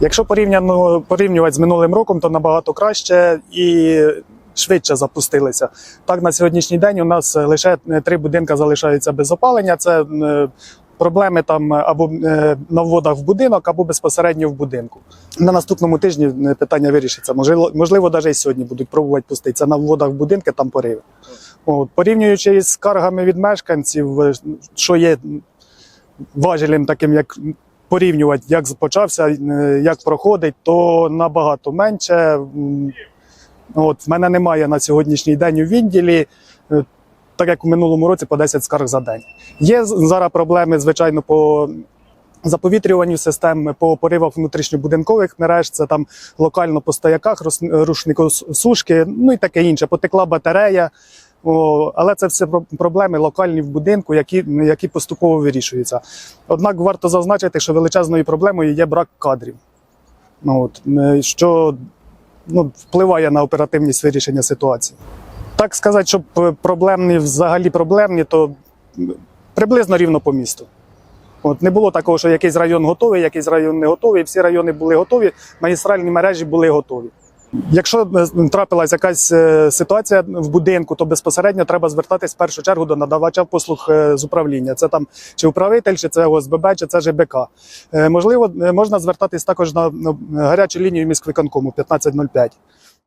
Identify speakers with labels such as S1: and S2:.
S1: Якщо порівняно порівнювати з минулим роком, то набагато краще і швидше запустилися. Так, на сьогоднішній день у нас лише три будинки залишаються без опалення. Це е, проблеми там або е, на вводах в будинок, або безпосередньо в будинку. На наступному тижні е, питання вирішиться. Можливо, можливо, навіть сьогодні будуть пробувати пуститися на вводах в будинки, там пориви. От, порівнюючи з скаргами від мешканців, е, що є важелем таким, як порівнювати, як почався, е, як проходить, то набагато менше. От, в мене немає на сьогоднішній день у відділі, е, так як у минулому році по 10 скарг за день. Є зараз проблеми, звичайно, по заповітрюванню систем, по поривах внутрішньобудинкових мереж, це там локально по стояках, рушникосушки, ну і таке інше. Потекла батарея. Але це все про- проблеми локальні в будинку, які, які поступово вирішуються. Однак варто зазначити, що величезною проблемою є брак кадрів, ну, от, е, що ну, впливає на оперативність вирішення ситуації. Так сказати, щоб е, проблемні, взагалі проблемні, то приблизно рівно по місту. От не було такого, що якийсь район готовий, якийсь район не готовий. Всі райони були готові, магістральні мережі були готові. Якщо е, трапилась якась е, ситуація в будинку, то безпосередньо треба звертатись в першу чергу до надавача послуг е, з управління. Це там чи управитель, чи це ОСББ, чи це ЖБК. Можливо, можна звертатись також на гарячу лінію міськвиконкому 1505.